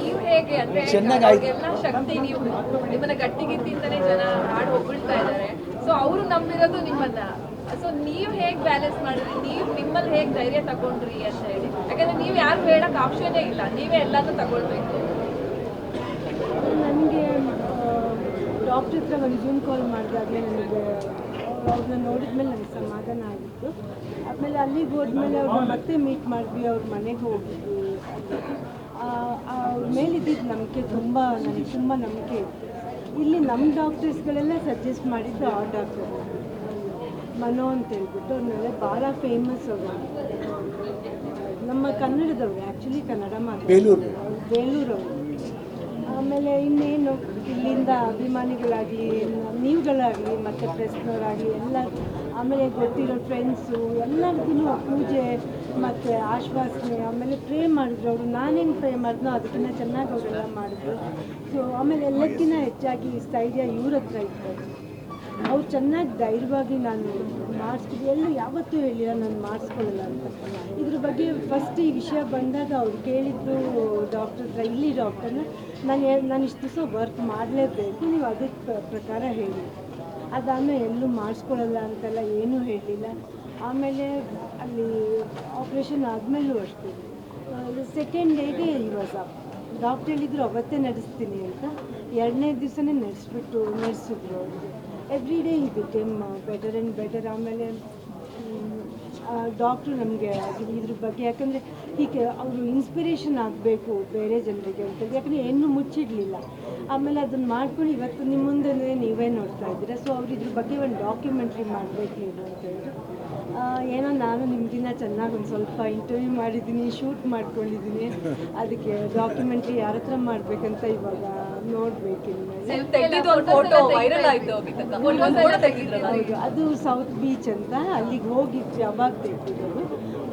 ನೀವು ಹೇಗೆ ಅಂದ್ರೆ ಅವ್ರಿಗೆಲ್ಲ ಶಕ್ತಿ ನೀವು ನಿಮ್ಮನ್ನ ಗಟ್ಟಿಗಿತ್ತಿಂದನೇ ಜನ ಹಾಡು ಹೊಗಳ್ತಾ ಇದ್ದಾರೆ. ಸೊ ಅವರು ನಂಬಿರೋದು ನಿಮ್ಮನ್ನ. ಸೊ ನೀವು ಹೇಗ್ ಬ್ಯಾಲೆನ್ಸ್ ಮಾಡಿದ್ರಿ? ನೀವು ನಿಮ್ಮಲ್ಲಿ ಹೇಗ್ ಧೈರ್ಯ ತಗೊಂಡ್ರಿ ಅಂತ ಹೇಳಿ. ಯಾಕಂದ್ರೆ ನೀವು ಯಾರು ಹೇಳಕ್ ಆಪ್ಷನ್ನೇ ಇಲ್ಲ. ನೀವೇ ಎಲ್ಲಾನು ತಗೊಳ್ಬೇಕು. ನನಗೆ ಡಾಕ್ಟರ್ ಹತ್ರ ಒಂದು ಜೂಮ್ ಕಾಲ್ ಮಾಡಿದಾಗಲೇ ನನಗೆ ಅವ್ರನ್ನ ನೋಡಿದ್ಮೇಲೆ ನನಗೆ ಸಮಾಧಾನ ಆಗಿತ್ತು. ಆಮೇಲೆ ಅಲ್ಲಿಗೆ ಹೋದ್ಮೇಲೆ ಅವ್ರನ್ನ ಮತ್ತೆ ಮೀಟ್ ಮಾಡಿದ್ವಿ. ಅವ್ರ ಮನೆಗೆ ಹೋಗಿದ್ವಿ. ನಂಬಿಕೆ ತುಂಬ ನನಗೆ ತುಂಬ ನಂಬಿಕೆ ಇತ್ತು ಇಲ್ಲಿ ನಮ್ಮ ಡಾಕ್ಟರ್ಸ್ಗಳೆಲ್ಲ ಸಜೆಸ್ಟ್ ಮಾಡಿದ್ದು ಆ ಡಾಕ್ಟರ್. ಮನೋ ಅಂತ ಹೇಳ್ಬಿಟ್ಟು ಅವ್ರನ್ನೆಲ್ಲ ಭಾಳ ಫೇಮಸ್ ಅವರು. ನಮ್ಮ ಕನ್ನಡದವ್ರು ಆ್ಯಕ್ಚುಲಿ ಕನ್ನಡ ಮಾತಾಡ್ತಾರೆ. ಬೇಲೂರು. ಬೇಲೂರವರು. ಆಮೇಲೆ ಇನ್ನೇನು ಇಲ್ಲಿಂದ ಅಭಿಮಾನಿಗಳಾಗಲಿ ನೀವುಗಳಾಗಲಿ ಮತ್ತು ಪ್ರೆಸ್ನವರಾಗಲಿ ಎಲ್ಲ ಆಮೇಲೆ ಗೊತ್ತಿರೋ ಫ್ರೆಂಡ್ಸು ಎಲ್ಲರಿಗೂ ಪೂಜೆ ಮತ್ತು ಆಶ್ವಾಸನೆ, ಆಮೇಲೆ ಪ್ರೇ ಮಾಡಿದ್ರು ಅವರು. ನಾನೇನು ಪ್ರೇ ಮಾಡಿದ್ನೋ ಅದಕ್ಕಿಂತ ಚೆನ್ನಾಗಿ ಅವರೆಲ್ಲ ಮಾಡಿದ್ರು. ಸೊ ಆಮೇಲೆ ಎಲ್ಲಕ್ಕಿಂತ ಹೆಚ್ಚಾಗಿ ಸ್ಥೈರ್ಯ ಇವ್ರ ಹತ್ರ ಇತ್ತು. ಅವ್ರು ಚೆನ್ನಾಗಿ ಧೈರ್ಯವಾಗಿ ನಾನು ಮಾಡಿಸ್ತೀವಿ ಎಲ್ಲೂ ಯಾವತ್ತೂ ಹೇಳಿಲ್ಲ ನಾನು ಮಾಡಿಸ್ಕೊಳ್ಳಲ್ಲ ಅಂತ. ಇದ್ರ ಬಗ್ಗೆ ಫಸ್ಟ್ ಈ ವಿಷಯ ಬಂದಾಗ ಅವ್ರು ಕೇಳಿದ್ರು ಡಾಕ್ಟರ್ ಹತ್ರ, ಇಲ್ಲಿ ಡಾಕ್ಟರ್ನ ನಾನು ನಾನು ಇಷ್ಟು ದಿವಸ ವರ್ಕ್ ಮಾಡಲೇಬೇಕು, ನೀವು ಅದಕ್ಕೆ ಪ್ರಕಾರ ಹೇಳಿ. ಅದಾದಮೇಲೆ ಎಲ್ಲೂ ಮಾಡಿಸ್ಕೊಳ್ಳಲ್ಲ ಅಂತೆಲ್ಲ ಏನೂ ಹೇಳಲಿಲ್ಲ ಆಮೇಲೆ ಅಲ್ಲಿ ಆಪ್ರೇಷನ್ ಆದಮೇಲೂ ಅಷ್ಟೇ. ಸೆಕೆಂಡ್ ಡೇಗೆ ಇವಾಗ. ಡಾಕ್ಟರ್ ಹೇಳಿದ್ರು, ಅವತ್ತೇ ನಡೆಸ್ತೀನಿ ಅಂತ. ಎರಡನೇ ದಿವಸನೇ ನಡೆಸ್ಬಿಟ್ಟು ನಡೆಸಿದ್ರು ಅವ್ರಿಗೆ ಎವ್ರಿ ಡೇ ಈ ಬಿಕೇಮ್ ಬೆಟರ್ ಆ್ಯಂಡ್ ಬೆಟರ್ ಆಮೇಲೆ ಡಾಕ್ಟ್ರು ನಮಗೆ ಇದ್ರ ಬಗ್ಗೆ, ಯಾಕಂದರೆ ಹೀಗೆ ಅವರು ಇನ್ಸ್ಪಿರೇಷನ್ ಆಗಬೇಕು ಬೇರೆ ಜನರಿಗೆ ಅಂತ. ಯಾಕಂದರೆ ಏನು ಮುಚ್ಚಿಡಲಿಲ್ಲ. ಆಮೇಲೆ ಅದನ್ನು ಮಾಡ್ಕೊಂಡು ಇವತ್ತು ನಿಮ್ಮ ಮುಂದೆ ನೀವೇ ನೋಡ್ತಾ ಇದ್ದೀರಾ. ಸೊ ಅವ್ರು ಇದ್ರ ಬಗ್ಗೆ ಒಂದು ಡಾಕ್ಯುಮೆಂಟ್ರಿ ಮಾಡಬೇಕು ಅಂತೇಳಿ ಏನೋ ನಾನು ನಿಮ್ಗಿನ್ನ ಚೆನ್ನಾಗಿ ಒಂದು ಸ್ವಲ್ಪ ಇಂಟರ್ವ್ಯೂ ಮಾಡಿದ್ದೀನಿ ಶೂಟ್ ಮಾಡ್ಕೊಂಡಿದ್ದೀನಿ. ಅದಕ್ಕೆ ಡಾಕ್ಯುಮೆಂಟ್ರಿ ಯಾರ ಹತ್ರ ಮಾಡ್ಬೇಕಂತ ಇವಾಗ ನೋಡ್ಬೇಕು ಇನ್ಮೇಲೆ. ತೆಗ್ದಿದ್ದು ಒಂದು ಫೋಟೋ ವೈರಲ್ ಆಯ್ತು ಅಭಿತಕ್ಕ ಒಂದು ಫೋಟೋ ತೆಗ್ದಿದ್ರಲ್ಲ? ಹೌದು ಅದು ಸೌತ್ ಬೀಚ್ ಅಂತ ಅಲ್ಲಿಗೆ ಹೋಗಿದ್ವಿ ಅವಾಗ ತೆಗ್ದಿರೋದು.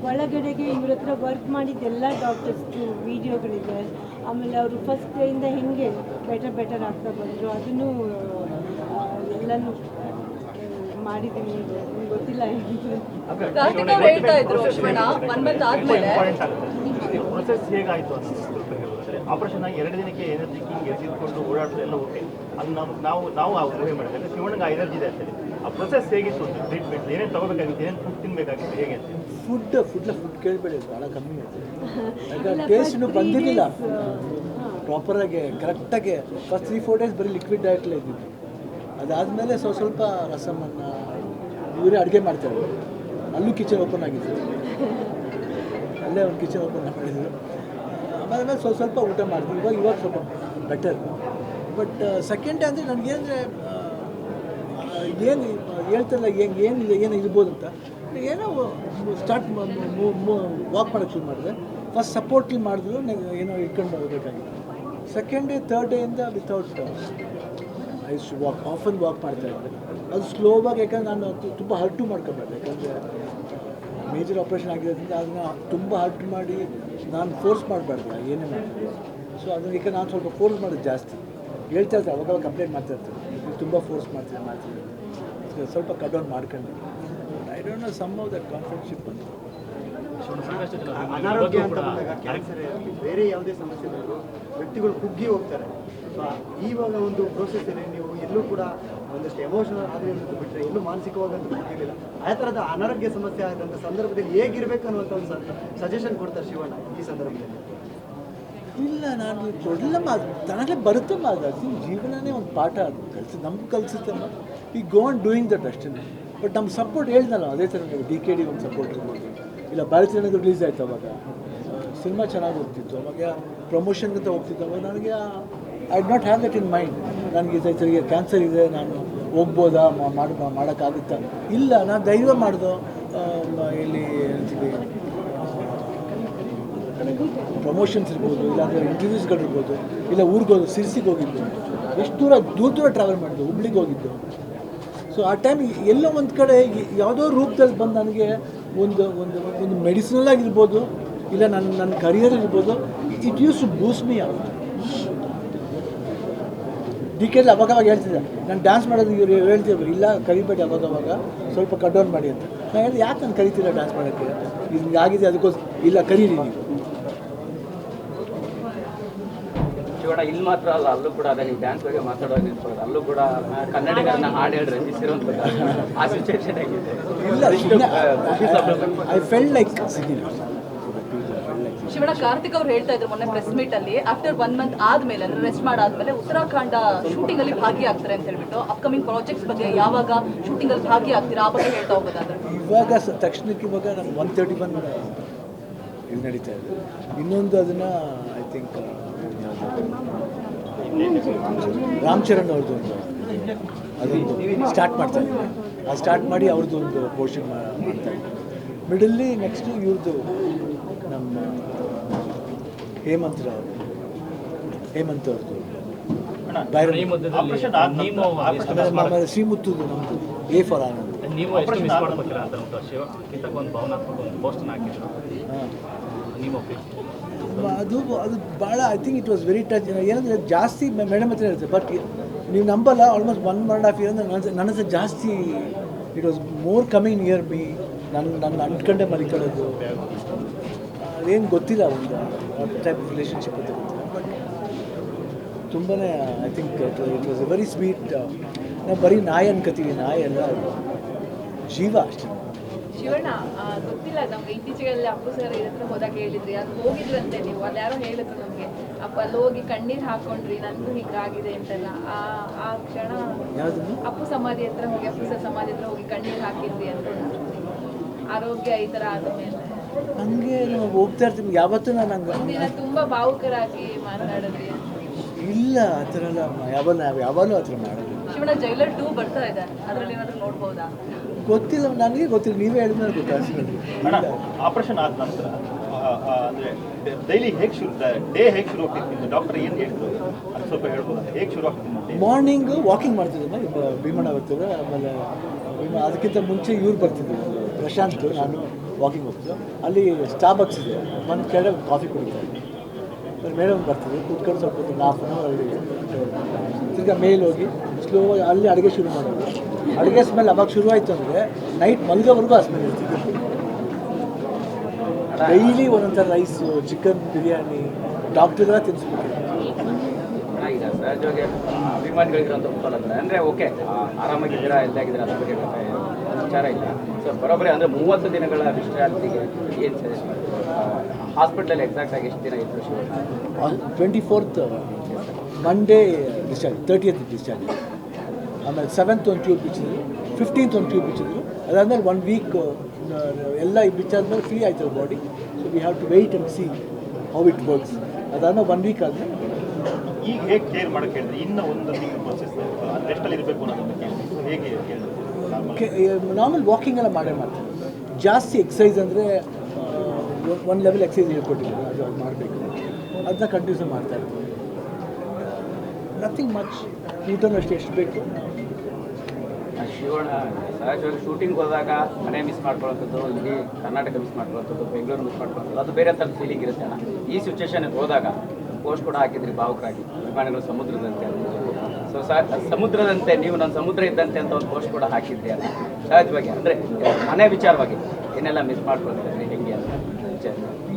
ಒಳಗಡೆಗೆ ಇವ್ರ ಹತ್ರ ವರ್ಕ್ ಮಾಡಿದ್ದೆಲ್ಲ ಡಾಕ್ಟರ್ಸ್ದು ವೀಡಿಯೋಗಳಿದೆ ಆಮೇಲೆ ಅವರು ಫಸ್ಟ್ ಡೇಯಿಂದ ಹೆಂಗೆ ಬೆಟರ್ ಬೆಟರ್ ಆಗ್ತಾ ಬಂದರು ಅದನ್ನು ಎಲ್ಲನೂ ಮಾಡಿದ್ದೀನಿ ನಿಮ್ಗೆ ಗೊತ್ತಿಲ್ಲ ಕಾರ್ತಿಕ್ ಅವ್ರು ಹೇಳ್ತಾ ಇದ್ರು ಶಿವಣ್ಣ ಒನ್ ಮಂತ್ ಆದ್ಮೇಲೆ. ಪ್ರೊಸೆಸ್ ಹೇಗಾಯ್ತು ಅನ್ನೋದು ಸ್ವಲ್ಪ ಹೇಳೋದಾದ್ರೆ ಆಪರೇಷನ್ ಆಗಿ ಎರಡು ದಿನಕ್ಕೆ ಎನರ್ಜಿ ಹಿಂಗೆ ಎದ್ದಿದ್ಕೊಂಡು ಓಡಾಡೋದು ಎಲ್ಲ ಓಕೆ ಅದು ನಾವು ನಾವು ನಾವು ಆ ಊಹೆ ಮಾಡಿದ್ರೆ ಶಿವಣ್ಣಗೆ ಆ ಎನರ್ಜಿ ಇದೆ ಅಂತೇಳಿ. ಆ ಪ್ರೊಸೆಸ್ ಹೇಗಿತ್ತು ಟ್ರೀಟ್ಮೆಂಟ್ ಏನೇನು ತಗೋಬೇಕಾಗಿತ್ತು ಏನೇನು ಫುಡ್ ತಿನ್ಬೇಕಾಗಿತ್ತು ಹೇಗೆ ಅಂತ ಫುಡ್ ಫುಡ್ ಫುಡ್ ಕೇಳಬೇಡಿ ಭಾಳ ಕಮ್ಮಿ ಆಯ್ತು. ಟೇಸ್ಟ್ನು ಟೇಸ್ಟು ಬಂದಿರಲಿಲ್ಲ. ಪ್ರಾಪರಾಗಿ ಕರೆಕ್ಟಾಗಿ ಫಸ್ಟ್ ತ್ರೀ ಫೋರ್ ಡೇಸ್ ಬರೀ ಲಿಕ್ವಿಡ್ ಡಯಟ್ಲೇ ಇದ್ದಿದ್ದು. ಅದಾದಮೇಲೆ ಸ್ವಲ್ಪ ಸ್ವಲ್ಪ ರಸಮನ್ನು ಇವರೇ ಅಡುಗೆ ಮಾಡ್ತಾರೆ. ಅಲ್ಲೂ ಕಿಚನ್ ಓಪನ್ ಆಗಿತ್ತು ಅಲ್ಲೇ ಒಂದು ಕಿಚನ್ ಓಪನ್ ಮಾಡಿದ್ರು. ಆಮೇಲೆ ಸ್ವಲ್ಪ ಸ್ವಲ್ಪ ಊಟ ಮಾಡ್ತೀವಿ ಇವಾಗ ಇವಾಗ ಸ್ವಲ್ಪ ಬೆಟರ್ ಬಟ್ ಸೆಕೆಂಡ್ ಡೇ ಅಂದರೆ ನನಗೇನಂದರೆ ಏನು, ಹೇಳ್ತಾರಲ್ಲ, ಏನು ಏನಿಲ್ಲ ಏನು ಇರ್ಬೋದು ಅಂತ. ಏನೋ ಸ್ಟಾರ್ಟ್ ವಾಕ್ ಮಾಡೋಕ್ಕೆ ಶುರು ಮಾಡಿದೆ. ಫಸ್ಟ್ ಸಪೋರ್ಟ್ಲಿ ಮಾಡಿದ್ರು ನನಗೆ ಏನೋ ಇಟ್ಕೊಂಡು ಬರಬೇಕಾಗಿತ್ತು second day third ಡೇಯಿಂದ without I walk often walk ಮಾಡ್ತಾ ಇದ್ದೆ ಅದು ಸ್ಲೋವಾಗಿ ಯಾಕಂದ್ರೆ ನಾನು ತುಂಬ ಹರ್ಟು ಮಾಡ್ಕೊಬಾರ್ದು. ಯಾಕಂದರೆ ಮೇಜರ್ ಆಪ್ರೇಷನ್ ಆಗಿರೋದ್ರಿಂದ ಅದನ್ನ ತುಂಬ ಹರ್ಟ್ ಮಾಡಿ ನಾನು ಫೋರ್ಸ್ ಮಾಡಬಾರ್ದು, ಏನೇ ಮಾಡಿ ಸೊ ಅದನ್ನ ಈಗ ನಾನು ಸ್ವಲ್ಪ ಫೋರ್ಸ್ ಮಾಡೋದು ಜಾಸ್ತಿ. ಹೇಳ್ತಾ ಇರ್ತಾರೆ ಅವಾಗ ಕಂಪ್ಲೇಂಟ್ ಮಾಡ್ತಾ ಇರ್ತಾರೆ ತುಂಬ ಫೋರ್ಸ್ ಮಾಡ್ತೀನಿ ಮಾಡ್ತೀನಿ ಸ್ವಲ್ಪ ಕಟ್ ಡೌನ್ ಮಾಡ್ಕೊಂಡು. I don't know some of that confidence ಅಂತ ಅನಾರೋಗ್ಯ ಅಂತ ಬಂದಾಗ ಕ್ಯಾನ್ಸರ್ ಬೇರೆ ಯಾವುದೇ ಸಮಸ್ಯೆ ವ್ಯಕ್ತಿಗಳು ಕುಗ್ಗಿ ಹೋಗ್ತಾರೆ. ಇವಾಗ ಒಂದು ಪ್ರೋಸೆಸ್ಸಲ್ಲಿ ನೀವು ಎಲ್ಲೂ ಕೂಡ ಒಂದಷ್ಟು ಎಮೋಷನಲ್ ಆದರೆ ಬಿಟ್ಟರೆ ಎಲ್ಲೂ ಮಾನಸಿಕವಾಗಂತೂ ಗೊತ್ತಿರಲಿಲ್ಲ ಆ ಥರದ ಅನಾರೋಗ್ಯ ಸಮಸ್ಯೆ ಆದಂಥ ಸಂದರ್ಭದಲ್ಲಿ ಹೇಗಿರ್ಬೇಕು ಅನ್ನುವಂಥ ಒಂದು ಸಜೆಷನ್ ಕೊಡ್ತಾರೆ ಶಿವಣ್ಣ ಈ ಸಂದರ್ಭದಲ್ಲಿ. ಇಲ್ಲ, ನಾನು ಕೊಡಲ್ಲ ಮಾತು, ತನಗೆ ಬರುತ್ತಮ್ಮ ಅದು ಜೀವನನೇ ಒಂದು ಪಾಠ ಅದು. ಕಲಿಸಿ, ನಮ್ಗೆ ಕಲಿಸುತ್ತಮ್ಮ ಈ ಗೋನ್ ಡೂಯಿಂಗ್ ದಟ್ ಅಷ್ಟೇ. ಬಟ್ ನಮ್ಮ ಸಪೋರ್ಟ್ ಹೇಳ್ದಲ್ಲ, ಅದೇ ಥರ ನೀವು ಡಿ ಕೆ ಡಿ ಒಂದು ಸಪೋರ್ಟ್ ಇರ್ಬೋದು ಇಲ್ಲ ಭಾರತೀಯನದು ರಿಲೀಸ್ ಆಯಿತು ಅವಾಗ. ಸಿನಿಮಾ ಚೆನ್ನಾಗಿ ಹೋಗ್ತಿತ್ತು. ಅವಾಗ ಪ್ರಮೋಷನ್ಗಂತ ಹೋಗ್ತಿತ್ತು. ಅವಾಗ ನನಗೆ I not have that in mind ನನಗೆ ಇದಕ್ಕೆ ಕ್ಯಾನ್ಸರ್ ಇದೆ, ನಾನು ಹೋಗ್ಬೋದಾ, ಮಾ- ಮಾಡೋಕ್ಕಾಗುತ್ತ? ಇಲ್ಲ, ನಾನು ಧೈರ್ಯ ಮಾಡಿದೋ. ಇಲ್ಲಿ ಪ್ರಮೋಷನ್ಸ್ ಇರ್ಬೋದು, ಇಲ್ಲಾಂದರೆ ಇಂಟರ್ವ್ಯೂಸ್ಗಳಿರ್ಬೋದು ಇಲ್ಲ ಊರಿಗೆ ಹೋದ್ರು ಸಿರ್ಸಿಗೆ ಹೋಗಿದ್ದು. ಎಷ್ಟು ದೂರ ದೂರ ದೂರ ಟ್ರಾವೆಲ್ ಮಾಡಿದ್ದು ಹುಬ್ಳಿಗೆ ಹೋಗಿದ್ದು. ಸೊ ಆ ಟೈಮ್ ಎಲ್ಲೋ ಒಂದು ಕಡೆ ಯಾವುದೋ ರೂಪದಲ್ಲಿ ಬಂದು ನನಗೆ ಒಂದು ಒಂದು ಒಂದು ಮೆಡಿಸಿನಲ್ ಆಗಿರ್ಬೋದು, ಇಲ್ಲ ನನ್ನ ನನ್ನ ಕರಿಯರ್ ಇರ್ಬೋದು it use to boost me out D K ಅವಾಗ ಅವಾಗ ಹೇಳ್ತಿದ್ದೆ ನಾನು ಡ್ಯಾನ್ಸ್ ಮಾಡೋದು ಇವ್ರು ಹೇಳ್ತಿದ್ರು ಇಲ್ಲ ಕರಿಬೇಡಿ ಅವಾಗ ಅವಾಗ ಸ್ವಲ್ಪ ಕಟ್ ಡೌನ್ ಮಾಡಿ ಅಂತ. ನಾನು ಹೇಳಿದೆ ಯಾಕೆ ನಾನು ಕರಿತಿಲ್ಲ ಡ್ಯಾನ್ಸ್ ಮಾಡೋಕ್ಕೆ? ಇದು ಆಗಿದೆ ಅದಕ್ಕೋಸ್ಕರ ಇಲ್ಲ ಕರೀರಿ ನೀವು. ಶಿವಣ್ಣ ಇಲ್ಲಿ ಮಾತ್ರ ಅಲ್ಲ ಅಲ್ಲೂ ಕೂಡ ಅದೇ ನೀವು ಡ್ಯಾನ್ಸ್ ಬಗ್ಗೆ ಮಾತಾಡೋದು ಅಲ್ಲೂ ಕೂಡ ಕನ್ನಡಿಗರನ್ನ ಹಾಡು ಹೇಳಿ ರಂಜಿಸಿರುವಂಥದ್ದು ಆ ಸಿಚುವೇಶನ್ ಆಗಿದೆ ಇಲ್ಲ I felt like Shivanna Karthik ಅವ್ರು ಹೇಳ್ತಾ ಇದ್ರು ಮೊನ್ನೆ ಪ್ರೆಸ್ ಮೀಟ್ ಅಲ್ಲಿ ಆಫ್ಟರ್ ಒನ್ ಮಂತ್ ಆದ್ಮೇಲೆ, ಅಂದ್ರೆ ರೆಸ್ಟ್ ಮಾಡಾದ್ಮೇಲೆ ಉತ್ತರಾಖಂಡ ಶೂಟಿಂಗ್ ಅಲ್ಲಿ ಭಾಗಿಯಾಗ್ತಾರೆ ಅಂತ ಹೇಳ್ಬಿಟ್ಟು ಅಪ್ಕಮಿಂಗ್ ಪ್ರಾಜೆಕ್ಟ್ಸ್ ಬಗ್ಗೆ ಯಾವಾಗ ಶೂಟಿಂಗ್ ಅಲ್ಲಿ ಭಾಗಿಯಾಗ್ತೀರಾ? ಆ ಬಗ್ಗೆ ಹೇಳ್ತಾ ಹೋಗೋದಾದ್ರೆ. ಇವಾಗ ತಕ್ಷಣಕ್ಕೆ ಇವಾಗ ಒನ್ ತರ್ಟಿ ಒನ್ ಇದು ನಡೀತಾ ಇದೆ. ಇನ್ನೊಂದು ಅದನ್ನ ಐ ಥಿಂಕ್ ರಾಮ್ ಚರಣ್ ಅವ್ರದ್ದು ಒಂದು, ಅದೊಂದು ಸ್ಟಾರ್ಟ್ ಮಾಡ್ತಾ ಇದ್ದಾರೆ. ಅದು ಸ್ಟಾರ್ಟ್ ಮಾಡಿ ಅವ್ರದ್ದು ಒಂದು ಪೋರ್ಷನ್ ಮಾಡ್ತಾ ಇದ್ದಾರೆ. ಮಿಡಲ್ಲಿ ನೆಕ್ಸ್ಟು ಇವ್ರದ್ದು ಹೇಮಂತ್ ರಾವ್. ಹೇಮಂತ್ ಅವ್ರದ್ದು ಶ್ರೀಮುತ್ತು ಎ ಫಾರ್ ಆನಂದ್ ನೀವು ಎಷ್ಟು ಮಿಸ್ ಮಾಡ್ಕೊತೀರಾ ಅಂತ ಶಿವ. ಒಂದು ಭಾವನಾತ್ಮಕ ಒಂದು ಪೋಸ್ಟನ್ನು ಹಾಕಿದ್ರು. ಹಾಂ. ನಿಮ್ಮ ಅದು ಅದು ಭಾಳ I think it was very touch ಏನಂದರೆ ಜಾಸ್ತಿ ಮೇಡಮ್ ಹತ್ರ ಇರುತ್ತೆ ಬಟ್ ನೀವು ನಂಬಲ್ಲ almost one one and half year ಅಂದರೆ ನನ್ನ ನನ್ನ ಹತ್ರ ಜಾಸ್ತಿ it was more coming near me ನನ್ನ ನನ್ನ ಅನ್ಕಂಡೆ ಮಲಿಕೊಳ್ಳೋದು. ಅದೇನು ಗೊತ್ತಿಲ್ಲ ಒಂದು ಟೈಪ್ ರಿಲೇಷನ್ಶಿಪ್ ಅಂತ ಗೊತ್ತಿಲ್ಲ. ಬಟ್ ತುಂಬಾ I think it it was a very sweet ನಾವು ಬರೀ ನಾಯಿ ಅನ್ಕೋತೀವಿ ನಾಯಿ ಅಲ್ಲ ಜೀವ ಅಷ್ಟೇ. ಶಿವಣ್ಣ ಗೊತ್ತಿಲ್ಲ ನಮ್ಗೆ ಇತ್ತೀಚೆಗೆ ಅಪ್ಪು ಸರ್ ಇದ್ರ ಹತ್ರ ಹೋದಾಗ ಹೇಳಿದ್ರಿ ಅದು ಹೋಗಿದ್ರಂತೆ ನೀವು ಅಲ್ಲಿ ಯಾರೋ ಹೇಳಿದ್ರು ನಮಗೆ. ಅಪ್ಪ ಅಲ್ಲಿ ಹೋಗಿ ಕಣ್ಣೀರು ಹಾಕೊಂಡ್ರಿ ನನಗೂ ಹಿಂಗಾಗಿದೆ ಅಂತೆಲ್ಲ. ಆ ಆ ಕ್ಷಣ ಅಪ್ಪು ಸಮಾಧಿ ಹತ್ರ ಹೋಗಿ ಅಪ್ಪು ಸರ್ ಸಮಾಧಿ ಹತ್ರ ಹೋಗಿ ಕಣ್ಣೀರು ಹಾಕಿದ್ರಿ ಅಂತ ಆರೋಗ್ಯ ಈ ತರ ಆದ ಮೇಲೆ ಹಂಗೆ ನಾವು ಹೋಗ್ತಾ ಇರ್ತೀವಿ. ಯಾವತ್ತೂ ನಾನು ಹಂಗೆ. ತುಂಬಾ ಭಾವುಕರಾಗಿ ಮಾತನಾಡಿದ್ರಿ. ಇಲ್ಲ ಆ ಥರ ಎಲ್ಲ ಯಾವಾಗ ನಾವು ಯಾವಾಗಲೂ ಆ ಥರ ಮಾಡೋದು ಶಿವಣ್ಣ ಜೈಲರ್ ಟೂ ಬರ್ತಾ ಇದೆ ಅದರಲ್ಲಿ ಏನಾದರೂ ನೋಡ್ಬೋದಾ? ಗೊತ್ತಿಲ್ಲ ನನಗೆ ಗೊತ್ತಿಲ್ಲ. ನೀವೇ ಹೇಳಿದ್ರೆ ಗೊತ್ತಾಗ್ತದೆ ಆಪರೇಷನ್ ಆದ ನಂತರ ಅಂದ್ರೆ ಡೈಲಿ ಹೇಗೆ ಶುರು ಡೇ ಹೇಗೆ ಶುರು ಆಗ್ತಿತ್ತು ಡಾಕ್ಟರ್ ಏನು ಹೇಳಿದ್ರು? ಅದು ಸ್ವಲ್ಪ ಹೇಳ್ಬೋದು? ಹೇಗೆ ಶುರು ಆಗ್ತಿತ್ತು ಮಾರ್ನಿಂಗ್ ವಾಕಿಂಗ್ ಮಾಡ್ತಿದ್ದೆ ಭೀಮಣ್ಣ ಬರ್ತಿದ್ರು ಆಮೇಲೆ ಭೀಮ ಅದಕ್ಕಿಂತ ಮುಂಚೆ ಇವ್ರು ಬರ್ತಿದ್ರು ಪ್ರಶಾಂತ್ ನಾನು. ವಾಕಿಂಗ್ ಹೋಗ್ತಿದ್ದೆ. ಅಲ್ಲಿ ಸ್ಟಾಬಕ್ಸ್ ಇದೆ. ಒಂದು ಕೆಳಗೆ ಕಾಫಿ ಕುಡಿತಾ ಆಮೇಲೆ ಮೇಡಮ್ ಬರ್ತಿದ್ರು. ಕೂತ್ಕೊಂಡು ಸ್ವಲ್ಪ ಹೊತ್ತು ಹಾಫ್ ಅಲ್ಲಿ ತಿರ್ಗಾ ಮೇಲೆ ಹೋಗಿ ಸ್ಲೋ ಅಲ್ಲಿ ಅಡುಗೆ ಶುರು ಮಾಡೋದು ಅಡುಗೆ ಸ್ಮೆಲ್ ಅವಾಗ ಶುರು ಆಯಿತು ಅಂದರೆ ನೈಟ್ ಮಲ್ಗೋವರೆಗೂ ಆ ಸ್ಮೆಲ್ ಇರ್ತಿತ್ತು. ಡೈಲಿ ಒಂದೊಂಥರ ರೈಸು ಚಿಕನ್ ಬಿರಿಯಾನಿ ಡಾಕ್ಟರ್ ತಿನ್ಸ್ಬಿಟ್ಟು ಸಹಜವಾಗಿ ಅಭಿಮಾನಿಗಳಿಗಿರೋಂಥ ಮುಖಾಲತ್ರ ಅಂದರೆ ಓಕೆ ಆರಾಮಾಗಿದ್ದೀರಾ ಎಲ್ಲಾಗಿದ್ದೀರಾ ಅದ್ರ ಬಗ್ಗೆ ವಿಚಾರ ಇಲ್ಲ. ಸೊ ಬರೋಬ್ಬರಿ ಅಂದರೆ ಮೂವತ್ತು ದಿನಗಳ ವಿಶ್ರಾಂತಿಗೆ ಏನು ಸಜೆಸ್ಟ್ ಮಾಡ್ತೀವಿ ಹಾಸ್ಪಿಟ್ಲಲ್ಲಿ ಎಕ್ಸಾಕ್ಟ್ ಆಗಿ ಎಷ್ಟು ದಿನ ಇತ್ತು twenty fourth Monday discharge thirtieth discharge ಆಮೇಲೆ ಸೆವೆಂತ್ ಒಂದು ಟ್ಯೂಬ್ ಬಿಚ್ಚಿದ್ರು ಫಿಫ್ಟೀನ್ತ್ ಒಂದು ಟ್ಯೂಬ್ ಬಿಚ್ಚಿದ್ರು. ಅದಾದಮೇಲೆ ಒನ್ ವೀಕ್ ಎಲ್ಲ ಬಿಚ್ಚಾದ್ಮೇಲೆ ಫ್ರೀ ಆಯ್ತು body so we have to wait and see how it works ಅದಾದ್ಮೇಲೆ ಒನ್ ವೀಕ್ ಆದರೆ ಈಗ ಹೇಗೆ ಕೇರ್ ಮಾಡೋಕ್ಕೆ ಹೇಳಿದ್ರೆ ಇನ್ನೂ ಒಂದು ತಿಂಗಳು ಪ್ರೊಸೆಸ್ ರೆಸ್ಟಲ್ಲಿ ಇರಬೇಕು ಅನ್ನೋದನ್ನು ಕೇಳಿದ್ರು ಹೇಗೆ ಹೇಳಿದ್ರು ನಾರ್ಮಲ್ ವಾಕಿಂಗ್ ಎಲ್ಲ ಮಾಡೇ ಮಾಡ್ತಾರೆ. ಜಾಸ್ತಿ ಎಕ್ಸಸೈಸ್ ಅಂದರೆ ಒನ್ ಲೆವೆಲ್ ಎಕ್ಸಸೈಸ್ ಹೇಳ್ಕೊಟ್ಟಿದ್ದೀವಿ ಅದು ಅದು ಮಾಡಬೇಕು. ಅದನ್ನ ಕಂಟಿನ್ಯೂಸ್ ಮಾಡ್ತಾ ಇರ್ತೀವಿ ನಥಿಂಗ್ ಮಚ್ ಊಟನೂ ಅಷ್ಟೇ, ಎಷ್ಟು ಬೇಕು? ಶಿವಣ್ಣ. ಸಹಜವಾಗಿ ಶೂಟಿಂಗ್ ಹೋದಾಗ ಮನೆ ಮಿಸ್ ಮಾಡ್ಕೊಳ್ಳೋಂಥದ್ದು, ಇಲ್ಲಿ ಕರ್ನಾಟಕ ಮಿಸ್ ಮಾಡ್ಕೊಳ್ಳೋಂಥದ್ದು, ಬೆಂಗಳೂರು ಮಿಸ್ ಮಾಡ್ಕೊಳ್ಳೋಂಥದ್ದು, ಅದು ಬೇರೆ ಥರದ ಫೀಲಿಂಗ್ ಇರುತ್ತೆ ಅಣ್ಣ. ಈ ಸಿಚುವೇಶನ್ಗೆ ಹೋದಾಗ ಪೋಸ್ಟ್ ಕೂಡ ಹಾಕಿದ್ರಿ, ಭಾವುಕರಾಗಿ. ಅಭಿಮಾನಿಗಳು ಸಮುದ್ರದಂತೆ. ಸೊ ಸಮುದ್ರದಂತೆ, ನೀವು ನನ್ನ ಸಮುದ್ರ ಇದ್ದಂತೆ ಅಂತ ಒಂದು ಪೋಸ್ಟ್ ಕೂಡ ಹಾಕಿದ್ದೆ ಅಲ್ಲ. ಸಹಜವಾಗಿ, ಅಂದರೆ ಮನೆ ವಿಚಾರವಾಗಿ, ಏನೆಲ್ಲ ಮಿಸ್ ಮಾಡ್ಕೊಳ್ತಿದ್ರಿ, ಹೆಂಗೆ ಅಂತ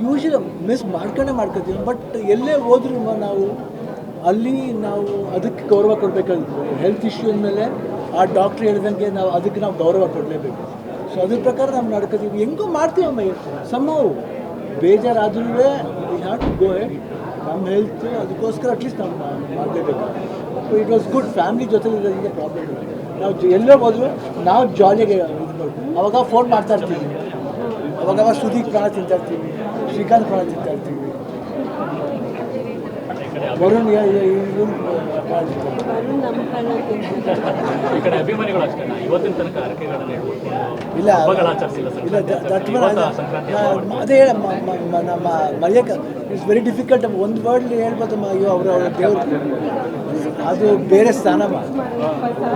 ಯೂಶಲಿ ಮಿಸ್ ಮಾಡ್ಕೊಂಡೇ ಮಾಡ್ಕೊತೀವಿ ಬಟ್ ಎಲ್ಲೇ ಹೋದ್ರೂ ನಾವು ಅಲ್ಲಿ ನಾವು ಅದಕ್ಕೆ ಗೌರವ ಕೊಡಬೇಕಾಗುತ್ತೆ ಹೆಲ್ತ್ ಇಶ್ಯೂ ಅಂದಮೇಲೆ ಆ ಡಾಕ್ಟ್ರ್ ಹೇಳ್ದಂಗೆ ನಾವು ಅದಕ್ಕೆ ನಾವು ಗೌರವ ಕೊಡಲೇಬೇಕು. ಸೊ ಅದ್ರ ಪ್ರಕಾರ ನಾವು ನಡ್ಕೋತೀವಿ. ಹೆಂಗೂ ಮಾಡ್ತೀವಮ್ಮ ಸಮ್ಮವು ಬೇಜಾರಾದ್ರೂ we have to go head ನಮ್ಮ ಹೆಲ್ತ್ ಅದಕ್ಕೋಸ್ಕರ ಅಟ್ಲೀಸ್ಟ್ ನಾವು ಮಾಡಲೇಬೇಕು. ಇಟ್ ವಾಸ್ ಗುಡ್ ಫ್ಯಾಮಿಲಿ ಜೊತೆ ಇರೋದ್ರಿಂದ ಪ್ರಾಬ್ಲಮ್ ನಾವು ಎಲ್ಲೋ ಹೋದ್ರು ನಾವು ಜಾಲಿಯಾಗಿ ಇದು ಅವಾಗ ಫೋನ್ ಮಾಡ್ತಾ ಇರ್ತೀವಿ. ಅವಾಗ ಅವಾಗ ಸುದೀಪ್ ಪ್ರಾಣ ತಿಂತಾ ಇರ್ತೀವಿ, ಶ್ರೀಕಾಂತ್ ಪ್ರಾಣ ತಿಂತಾ ಇರ್ತೀವಿ. ವರುಣ್ ಈ ಇಲ್ಲ ಇಲ್ಲ. ಅದೇ ಹೇಳ ನಮ್ಮ ಮರೆಯಕ್ಕೆ ಇಟ್ಸ್ ವೆರಿ ಡಿಫಿಕಲ್ಟ್ ಒಂದು ವರ್ಡ್ ಹೇಳ್ಬೋದಮ್ಮ ಅಯ್ಯೋ ಅವರು ಅವರ ದೇವರು ಅದು ಬೇರೆ ಸ್ಥಾನಮ್ಮ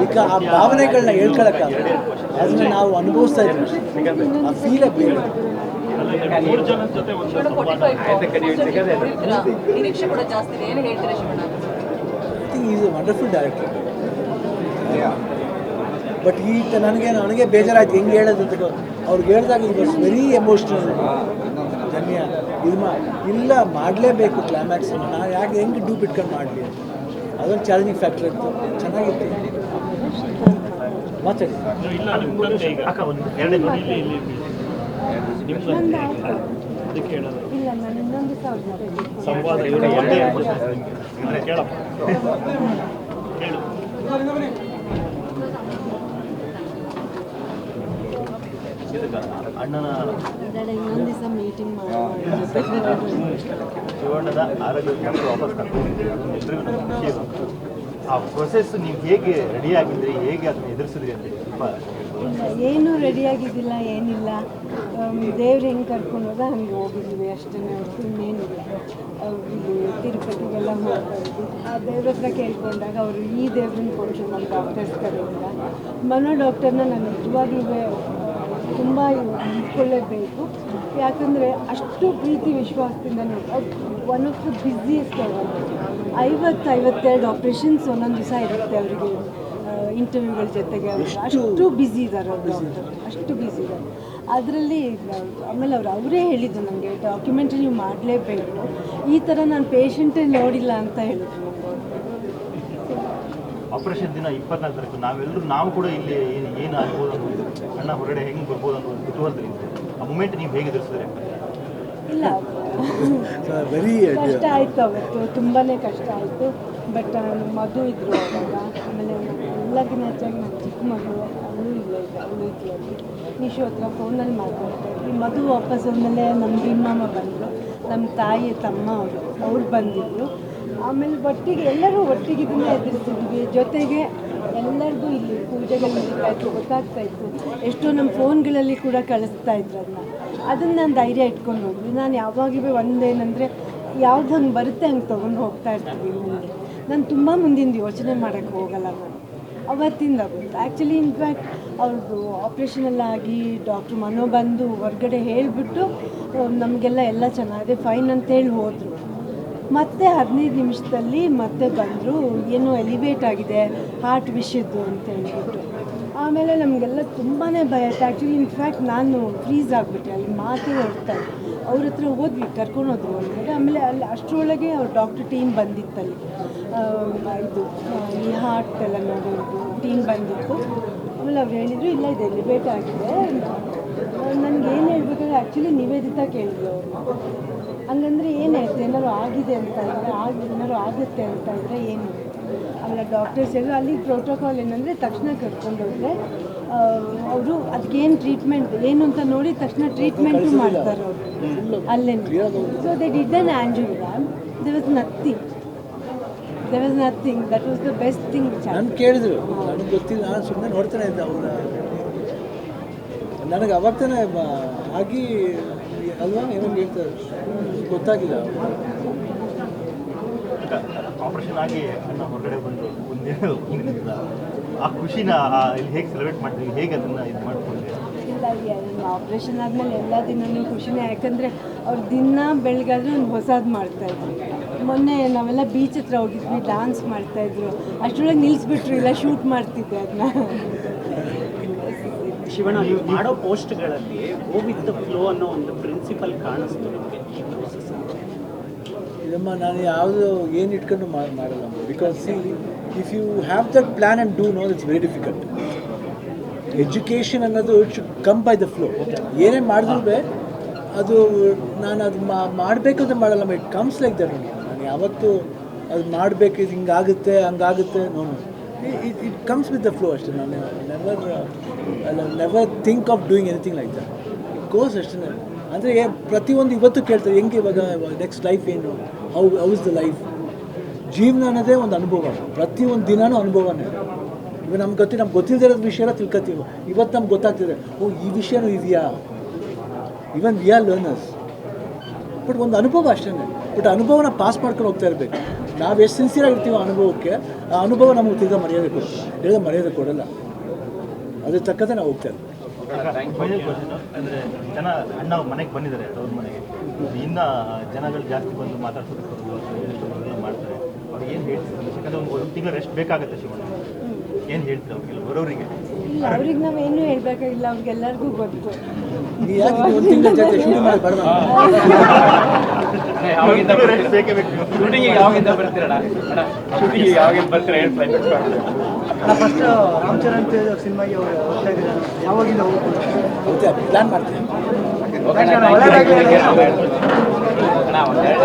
ಈಗ ಆ ಭಾವನೆಗಳನ್ನ ಹೇಳ್ಕೊಳಕ್ಕಾಗಲ್ಲ ಅದನ್ನ ನಾವು ಅನುಭವಿಸ್ತಾ ಇದ್ದೀವಿ ಆ ಫೀಲೇ ಬೇರೆ ಈಸ್ ವಂಡರ್ಫುಲ್ ಡೈರೆಕ್ಟರ್ ಬಟ್ ಈ ನನಗೆ ನನಗೆ ಬೇಜಾರಾಯ್ತು. ಹೆಂಗೆ ಹೇಳೋದು ಅಂತ ಅವ್ರಿಗೆ ಹೇಳಿದಾಗ ಇದು ವಾಸ್ ವೆರಿ ಎಮೋಷ್ನಲ್ ಧನ್ಯ ಇದು ಮಾ ಇಲ್ಲ, ಮಾಡಲೇಬೇಕು ಕ್ಲೈಮ್ಯಾಕ್ಸ್ ನಾನು ಯಾಕೆ ಹೆಂಗೆ ಡೂಪ್ ಇಟ್ಕೊಂಡು ಮಾಡಲಿ ಅದೊಂದು ಚಾಲೆಂಜಿಂಗ್ ಫ್ಯಾಕ್ಟ್ರಿ ಇತ್ತು. ಚೆನ್ನಾಗಿತ್ತು. ಮಾತಾಡಿ. ಇಲ್ಲ ನಾನು ಸಂವಾದ ಅಣ್ಣನ ಇನ್ನೊಂದು ಮೀಟಿಂಗ್ ಶಿವಣ್ಣದ ಆರೋಗ್ಯ ವಾಪಸ್ ಖುಷಿ. ಆ ಪ್ರೊಸೆಸ್ ನೀವು ಹೇಗೆ ರೆಡಿ ಆಗಿದ್ರಿ ಹೇಗೆ ಅದನ್ನ ಎದುರಿಸಿದ್ರಿ ಅಂತ ಸ್ವಲ್ಪ ಏನೂ ರೆಡಿಯಾಗಿದ್ದಿಲ್ಲ, ಏನಿಲ್ಲ. ದೇವ್ರು ಹೆಂಗೆ ಕರ್ಕೊಂಡು ಹೋದ ಹಂಗೆ ಹೋಗಿದ್ದೀವಿ ಅಷ್ಟೇ. ಹೊರತು ಇನ್ನೇನಿಲ್ಲ ಇದು ತಿರುಪತಿಗೆಲ್ಲ ಹೋಗ್ತಾಯಿದ್ವಿ ಆ ದೇವ್ರ ಹತ್ರ ಕೇಳ್ಕೊಂಡಾಗ ಅವರು ಈ ದೇವ್ರನ್ನ ಕೊಟ್ಟರು ನಮ್ಮ ಡಾಕ್ಟರ್ಸ್ ಕಡೆಯಿಂದ ಮನೋ ಡಾಕ್ಟರ್ನ ನಾನು ನಿಜವಾಗ್ಲೂ ತುಂಬ ಇಟ್ಕೊಳ್ಳೇಬೇಕು ಯಾಕಂದರೆ ಅಷ್ಟು ಪ್ರೀತಿ ವಿಶ್ವಾಸದಿಂದ ಒನ್ ಆಫ್ ದ ಬ್ಯುಸಿಯೆಸ್ಟ್ ಐವತ್ತು ಐವತ್ತೆರಡು ಆಪ್ರೇಷನ್ಸ್ ಒಂದೊಂದು ದಿವಸ ಇರುತ್ತೆ ಅವರಿಗೆ. ಇಂಟರ್ವ್ಯೂಗಳ ಜೊತೆಗೆ ಅವರು ಅಷ್ಟು ಬ್ಯುಸಿ ಇದ್ದಾರೆ. ಡಾಕ್ಟರ್ ಅಷ್ಟು ಬ್ಯುಸಿ ಇದ್ದಾರೆ ಅದರಲ್ಲಿ ಆಮೇಲೆ ಅವರು ಅವರೇ ಹೇಳಿದ್ದು ನನಗೆ ಡಾಕ್ಯುಮೆಂಟ್ರಿ ನೀವು ಮಾಡಲೇಬೇಕು. ಈ ಥರ ನಾನು ಪೇಷಂಟೇ ನೋಡಿಲ್ಲ ಅಂತ ಹೇಳಿದ್ರು ಆಪರೇಷನ್ ದಿನ ಇಪ್ಪತ್ನಾಲ್ಕು ತಾರೀಕು ನಾವೆಲ್ಲರೂ ನಾವು ಕೂಡ ಇಲ್ಲಿ ಏನು ಏನು ಆಗ್ಬೋದು ಅನ್ನೋದು ಅಣ್ಣ ಹೊರಗಡೆ ಹೆಂಗೆ ಬರ್ಬೋದು ಅನ್ನೋದು ಕುತೂಹಲದಲ್ಲಿ ಆ ಮೂಮೆಂಟ್ ನೀವು ಹೇಗೆ ಎದುರಿಸಿದ್ರೆ? ಇಲ್ಲ. ವೆರಿ ಕಷ್ಟ ಆಯಿತು ಅವತ್ತು ತುಂಬಾ ಕಷ್ಟ ಆಯಿತು. ಬಟ್ ಮಧು ಆಮೇಲೆ ಎಲ್ಲಕ್ಕಿಂತ ಹೆಚ್ಚಾಗಿ ನನ್ನ ಚಿಕ್ಕ ಮಗಳು ಅವಳು ಇಲ್ಲ ಈಗ ಅವಳು ಇದ್ಲು ಅಲ್ಲಿ ನಿಶು ಹತ್ರ ಫೋನಲ್ಲಿ ಮಾತಾಡ್ತಾರೆ ಈ ಮಧು ವಾಪಸ್ ಆದಮೇಲೆ ನಮ್ಮ ಭೀಮಾಮ ಬಂದರು ನಮ್ಮ ತಾಯಿ ತಮ್ಮ ಅವರು ಅವ್ರು ಬಂದಿದ್ದರು ಆಮೇಲೆ ಒಟ್ಟಿಗೆ ಎಲ್ಲರೂ ಒಟ್ಟಿಗೆ ಎದುರಿಸಿದ್ವಿ ಜೊತೆಗೆ ಎಲ್ಲರಿಗೂ ಇಲ್ಲಿ ಪೂಜೆಗಳು ನಡೀತಾ ಇತ್ತು ಗೊತ್ತಾಗ್ತಾ ಇತ್ತು ಎಷ್ಟೋ ನಮ್ಮ ಫೋನ್ಗಳಲ್ಲಿ ಕೂಡ ಕಳಿಸ್ತಾ ಇದ್ರು ಅದನ್ನ. ಅದನ್ನು ನಾನು ಧೈರ್ಯ ಇಟ್ಕೊಂಡು ಹೋದ್ವಿ. ನಾನು ಯಾವಾಗಲೂ ಒಂದೇನಂದರೆ ಯಾವ್ದು ಹಂಗೆ ಬರುತ್ತೆ ಹಂಗೆ ತೊಗೊಂಡು ಹೋಗ್ತಾ ಇರ್ತೀವಿ ನಾನು ತುಂಬ ಮುಂದಿನ ಯೋಚನೆ ಮಾಡೋಕ್ಕೆ ಹೋಗಲ್ಲ ನಾನು. ಅವತ್ತಿಂದ ಗೊತ್ತು ಆ್ಯಕ್ಚುಲಿ ಇನ್ಫ್ಯಾಕ್ಟ್ ಅವ್ರದ್ದು ಆಪ್ರೇಷನ್ ಎಲ್ಲ ಆಗಿ ಡಾಕ್ಟ್ರು ಮನೋ ಬಂದು ಹೊರಗಡೆ ಹೇಳಿಬಿಟ್ಟು ನಮಗೆಲ್ಲ ಎಲ್ಲ ಚೆನ್ನಾಗಿದೆ ಫೈನ್ ಅಂತೇಳಿ ಹೋದರು. ಮತ್ತೆ ಹದಿನೈದು ನಿಮಿಷದಲ್ಲಿ ಮತ್ತೆ ಬಂದರು, ಏನೋ ಎಲಿವೇಟ್ ಆಗಿದೆ ಹಾರ್ಟ್ ವಿಷಯದ್ದು ಅಂತ ಹೇಳ್ಬಿಟ್ಟು. ಆಮೇಲೆ ನಮಗೆಲ್ಲ ತುಂಬಾ ಭಯ ಆಯ್ತು. ಆ್ಯಕ್ಚುಲಿ ಇನ್ಫ್ಯಾಕ್ಟ್ ನಾನು ಫ್ರೀಸ್ ಆಗಿಬಿಟ್ಟೆ. ಅಲ್ಲಿ ಮಾತೇ ಹೊರಡ್ತಾ ಅವ್ರ ಹತ್ರ ಹೋದ್ವಿ, ಕರ್ಕೊಂಡು ಹೋದ್ರು ಆಮೇಲೆ ಅಲ್ಲಿ ಅಷ್ಟರೊಳಗೆ ಅವ್ರ ಡಾಕ್ಟರ್ ಟೀಮ್ ಬಂದಿತ್ತಲ್ಲಿ. ಇದು ಹಾಕ್ತಲ್ಲ ಈ ಹಾರ್ಟ್ ಎಲ್ಲ ನೋಡೋದು ಟೀಮ್ ಬಂದಿತ್ತು. ಆಮೇಲೆ ಅವ್ರು ಹೇಳಿದರು ಇಲ್ಲ ಇದೆ ಡಿಬೇಟ್ ಆಗಿದೆ ನನಗೆ ಏನು ಹೇಳ್ಬೇಕಾದ್ರೆ ಆ್ಯಕ್ಚುಲಿ ನಿವೇದಿತಾ ಕೇಳಿದ್ರು ಅವರು. ಹಂಗಂದ್ರೆ ಏನು ಹೇಳ್ತಾರೆ ಏನಾದ್ರು ಆಗಿದೆ ಅಂತ ಇದ್ರೆ ಆಗ ಏನಾದ್ರು ಆಗುತ್ತೆ ಅಂತ ಇದ್ರೆ ಏನು ಆಮೇಲೆ ಡಾಕ್ಟರ್ಸ್ ಎಲ್ಲ ಅಲ್ಲಿ ಪ್ರೋಟೋಕಾಲ್ ಏನಂದರೆ ತಕ್ಷಣ ಕರ್ಕೊಂಡೋದ್ರೆ ಅವರು ಅದಕ್ಕೇನು ಟ್ರೀಟ್ಮೆಂಟ್ ಏನು ಅಂತ ನೋಡಿ ತಕ್ಷಣ ಟ್ರೀಟ್ಮೆಂಟು ಮಾಡ್ತಾರೆ ಅವರು. ಅಲ್ಲೇ so they did an angiogram there was nothing there was nothing that was the best thing ನಾನು ಕೇಳಿದ್ರು. ನನಗೆ ಗೊತ್ತಿಲ್ಲ ನಾನು ಸುಮ್ಮನೆ ನೋಡ್ತಾನೆ ಇದ್ದೆ ಅವರ. ನನಗೆ ಅವಾಗ ತಾನೇ ಆಗಿ ಅಲ್ವಾ ಏನೋ ಹೇಳ್ತಾರೆ. ಗೊತ್ತಾಗಿಲ್ಲ ಆಪರೇಷನ್ ಆಗಿ ಅಣ್ಣ ಹೊರಗಡೆ ಬಂದು ಒಂದಿನ ಆ ಖುಷಿನ ಇಲ್ಲಿ ಹೇಗೆ ಸೆಲೆಬ್ರೇಟ್ ಮಾಡ್ತೀವಿ ಹೇಗೆ ಅದನ್ನ ಇದು ಮಾಡ್ಕೊಂಡ್ರಿ? ಇಲ್ಲ ಆಪ್ರೇಷನ್ ಆದಮೇಲೆ ಎಲ್ಲ ದಿನ ಖುಷಿನೇ. ಯಾಕಂದರೆ ಅವ್ರು ದಿನ ಬೆಳಗಾದ್ರೆ ಒಂದು ಹೊಸದು ಮಾಡ್ತಾಯಿದ್ರು ಮೊನ್ನೆ ನಾವೆಲ್ಲ ಬೀಚ್ ಹತ್ರ ಹೋಗಿದ್ವಿ ಡ್ಯಾನ್ಸ್ ಮಾಡ್ತಾಯಿದ್ರು ಅಷ್ಟರೊಳಗೆ ನಿಲ್ಲಿಸ್ಬಿಟ್ರು ಇಲ್ಲ ಶೂಟ್ ಮಾಡ್ತಿದ್ದೆ ಅದನ್ನ ಶಿವಣ್ಣ ನೀವು ಮಾಡೋ ಪೋಸ್ಟ್ಗಳಲ್ಲಿ ಗೋ ವಿತ್ ದ ಫ್ಲೋ ಅನ್ನೋ ಒಂದು ಪ್ರಿನ್ಸಿಪಲ್ ಕಾಣಿಸ್ತು ನಿಮಗೆ? ಈ ಪ್ರೋಸೆಸ್ ಇದಮ್ಮ ನಾನು ಯಾವುದು ಏನು ಇಟ್ಕೊಂಡು ಮಾಡಲ್ಲ because see if you have that plan and do no it's very difficult education ಅನ್ನೋದು it should come by the flow ಏನೇ ಮಾಡಿದ್ರು ಅದು ನಾನು ಅದು ಮಾಡಬೇಕಂತ ಮಾಡಲ್ಲ ಇಟ್ ಕಮ್ಸ್ ಲೈಕ್ ದಟ್ ನಾನು ಯಾವತ್ತೂ ಅದು ಮಾಡಬೇಕು, ಇದು ಹಿಂಗಾಗುತ್ತೆ, ಹಂಗಾಗುತ್ತೆ no it it comes with the flow ಅಷ್ಟೇ. ನಾನು never never think of doing anything like that it goes ಅಷ್ಟೇ ಅಂದರೆ ಪ್ರತಿಯೊಂದು ಇವತ್ತು ಕೇಳ್ತಾರೆ, ಹೆಂಗೆ ಇವಾಗ ನೆಕ್ಸ್ಟ್ ಲೈಫ್ ಏನು? How how is the life ಜೀವನ ಅನ್ನೋದೇ ಒಂದು ಅನುಭವ. ಪ್ರತಿಯೊಂದು ದಿನವೂ ಅನುಭವನೇ. ಇವಾಗ ನಮ್ಗೆ ಗೊತ್ತಿ ನಮ್ಗೆ ಗೊತ್ತಿಲ್ಲದಿರೋ ವಿಷಯನ ತಿಳ್ಕೊತೀವಿ. ಇವತ್ತು ನಮ್ಗೆ ಗೊತ್ತಾಗ್ತಿದೆ, ಓ, ಈ ವಿಷಯನೂ ಇದೆಯಾ? Even we are learners but ಒಂದು ಅನುಭವ ಅಷ್ಟೇ ಬಟ್ ಅನುಭವನ ಪಾಸ್ ಮಾಡ್ಕೊಂಡು ಹೋಗ್ತಾ ಇರಬೇಕು. ನಾವು ಎಷ್ಟು ಸಿನ್ಸಿಯರ್ ಆಗಿರ್ತೀವೋ ಅನುಭವಕ್ಕೆ, ಆ ಅನುಭವ ನಮಗೆ ತಿರ್ಗಾ ಮರ್ಯಾದೆ ಕೊಡ್ತೀವಿ ಹೇಳಿದ ಮರ್ಯಾದೆ ಕೊಡಲ್ಲ. ಅದ್ರ ತಕ್ಕಂತೆ ನಾವು ಹೋಗ್ತಾ ಇರ್ಬೇಕು. ಅಂದರೆ ಜನ, ಅಣ್ಣ ಮನೆಗೆ ಬಂದಿದ್ದಾರೆ, ಅವ್ರ ಮನೆಗೆ. ಇನ್ನ ಜನಗಳು ಜಾಸ್ತಿ ಬಂದು ಮಾತಾಡ್ಸೋದಕ್ಕೆ ಮಾಡ್ತಾರೆ. ಅವ್ರಿಗೆ ಏನು ಹೇಳ್ತಾರೆ ಒಂದು ತಿಂಗಳು ರೆಸ್ಟ್ ಬೇಕಾಗುತ್ತೆ ಶಿವಣ್ಣ. ಏನು ಹೇಳ್ತೀರಾ ಅವ್ರಿಗೆಲ್ಲ ಬರೋರಿಗೆ? ಇಲ್ಲ ಅವ್ರಿಗೆ ನಾವೇನು ಹೇಳ್ಬೇಕಾಗಿಲ್ಲ ಅವ್ರಿಗೆಲ್ಲರಿಗೂ ಗೊತ್ತು. ಶೂಟಿಂಗಿಗೆ ಯಾವಾಗಿಂದ ಬರ್ತೀರಣ್ಣ? ಅಣ್ಣ ಶೂಟಿಂಗಿಗೆ ಯಾವಾಗಿಂದ ಬರ್ತೀರಾ? ಫಸ್ಟ್ ರಾಮಚರಣ್ ಸಿನಿಮಾಗೆ ಹೋಗ್ತಾ ಇದ್ದೀರಾ. ಯಾವಾಗಿಂದ ಪ್ಲಾನ್ ಮಾಡ್ತೀನಿ. ಅಣ್ಣ ಒಂದೆರಡು